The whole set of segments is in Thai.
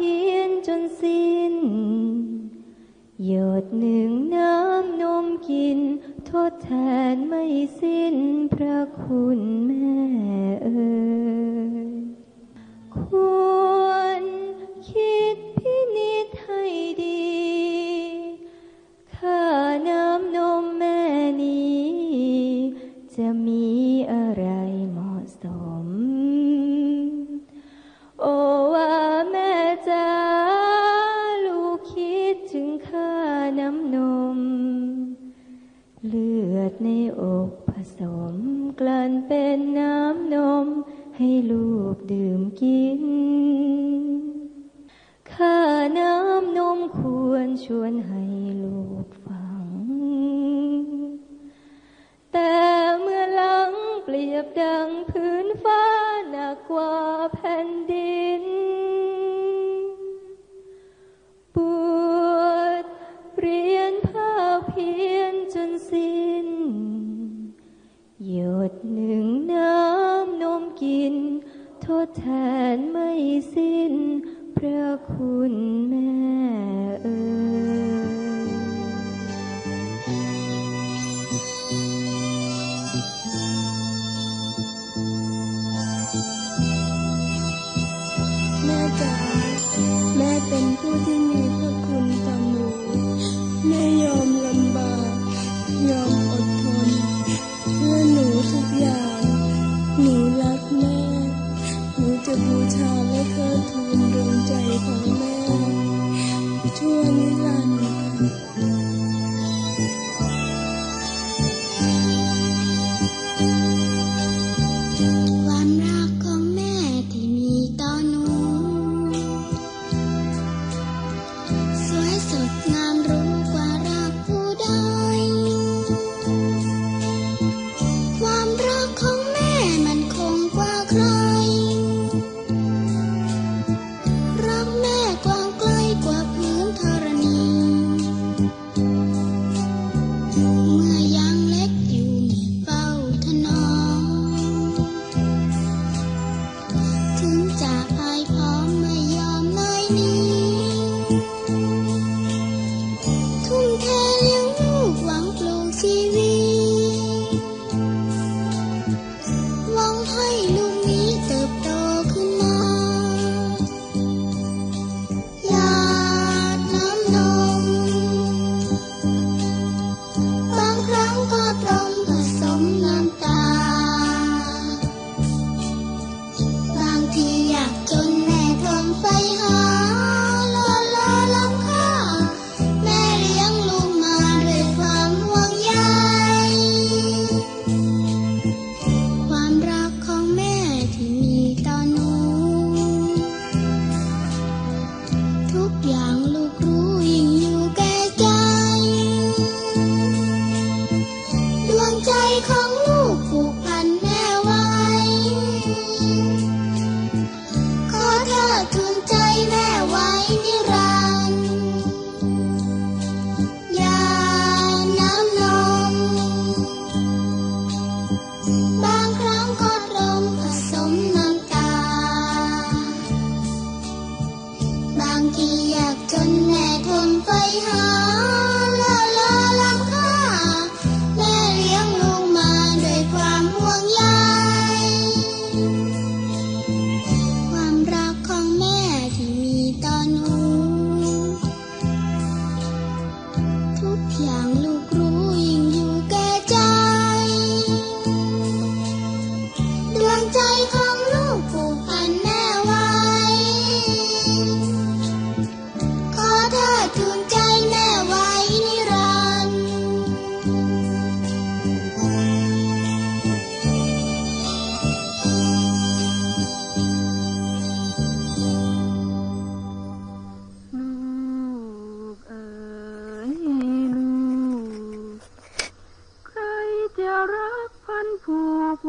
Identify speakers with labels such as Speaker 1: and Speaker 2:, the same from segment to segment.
Speaker 1: เพียนจนสิ้น หยดหนึ่
Speaker 2: งน้ำนมกิน
Speaker 3: ทดแทนไม่สิ้นพระคุณแม่ ข้าน้ำนมควรชวนให้ลูกฟัง แต่เมื่อหลังเปรียบดังพื้นฟ้าหนักกว่าแผ่นดิน ปวดเรียนภาคเพียนจนสิ้น หยดหนึ่งน้ำนมกิน ทดแทนไม่สิ้นพระคุณแม่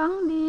Speaker 4: dáng đi.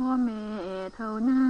Speaker 4: พ่อแม่เท่านั้น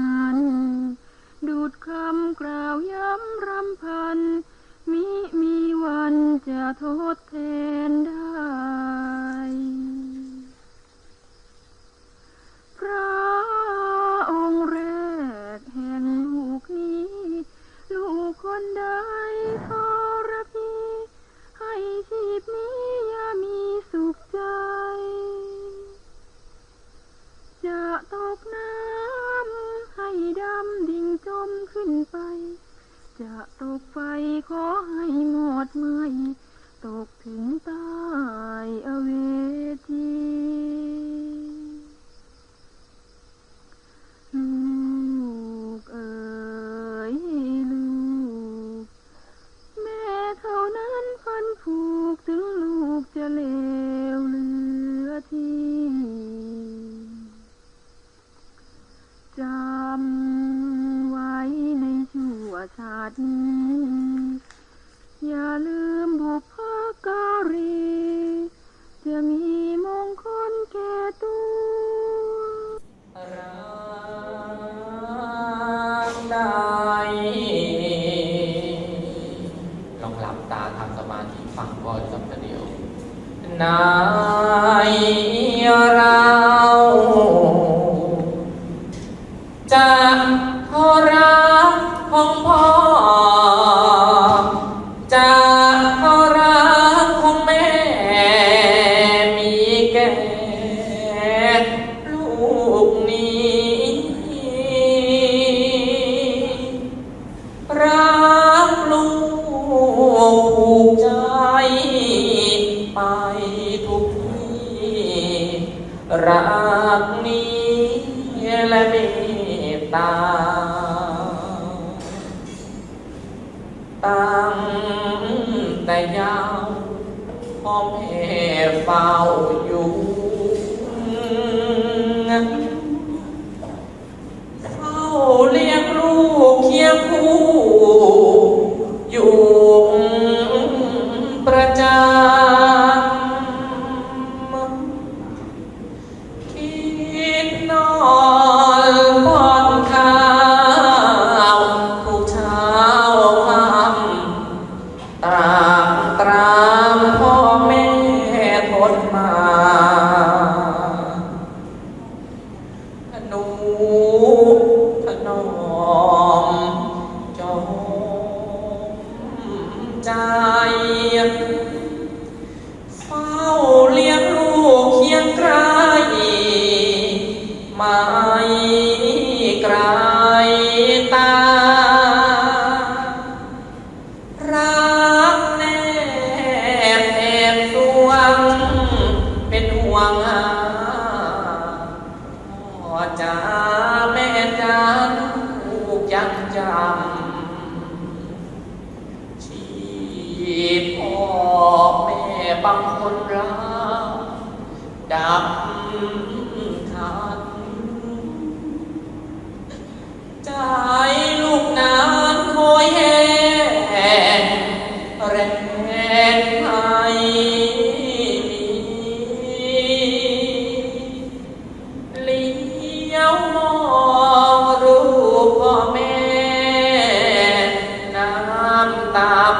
Speaker 4: าม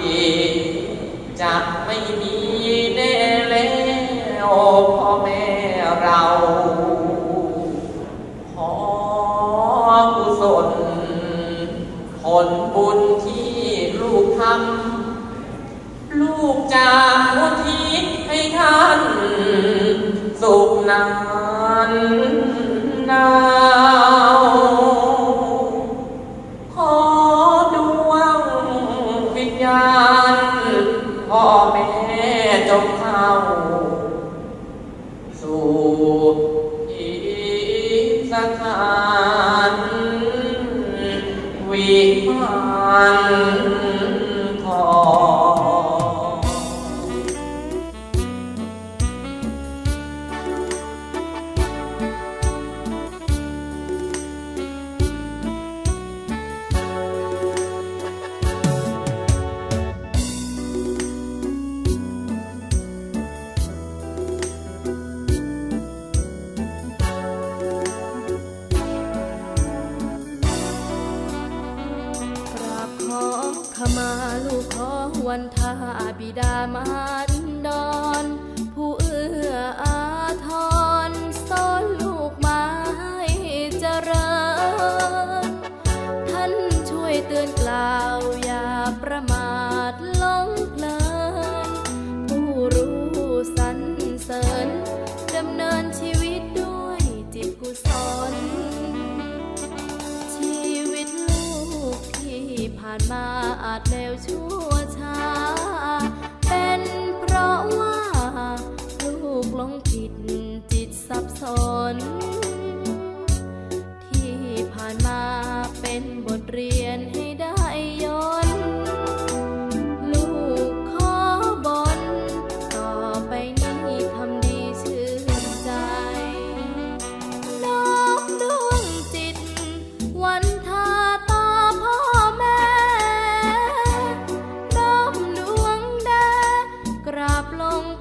Speaker 5: อีจะไม่มีแน่แล้วพ่อแม่เราขอกุ
Speaker 6: ศลผลบุญที่ลูกทำลูกจะอุทิศให้ท่าน สุขนานนาน
Speaker 2: on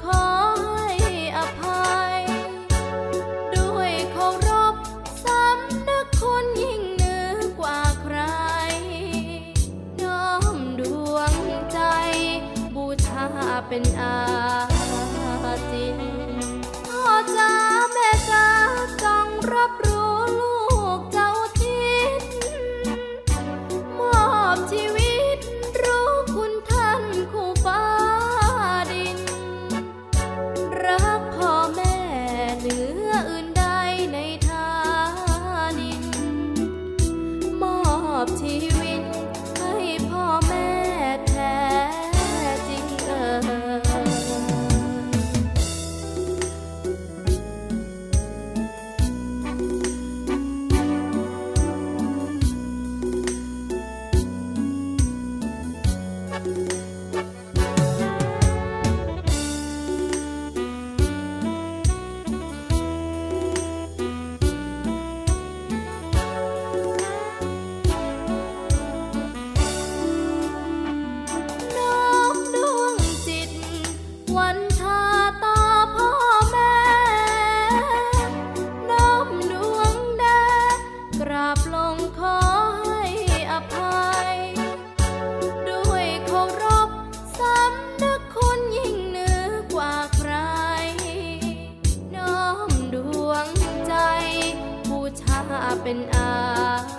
Speaker 2: ขอ
Speaker 1: ให้อภัย ด้วยเคารพสำนึกคุยิ่งเนือกว่าใคร น้อมดวงใจ บูชาเป็นอา
Speaker 3: up and up.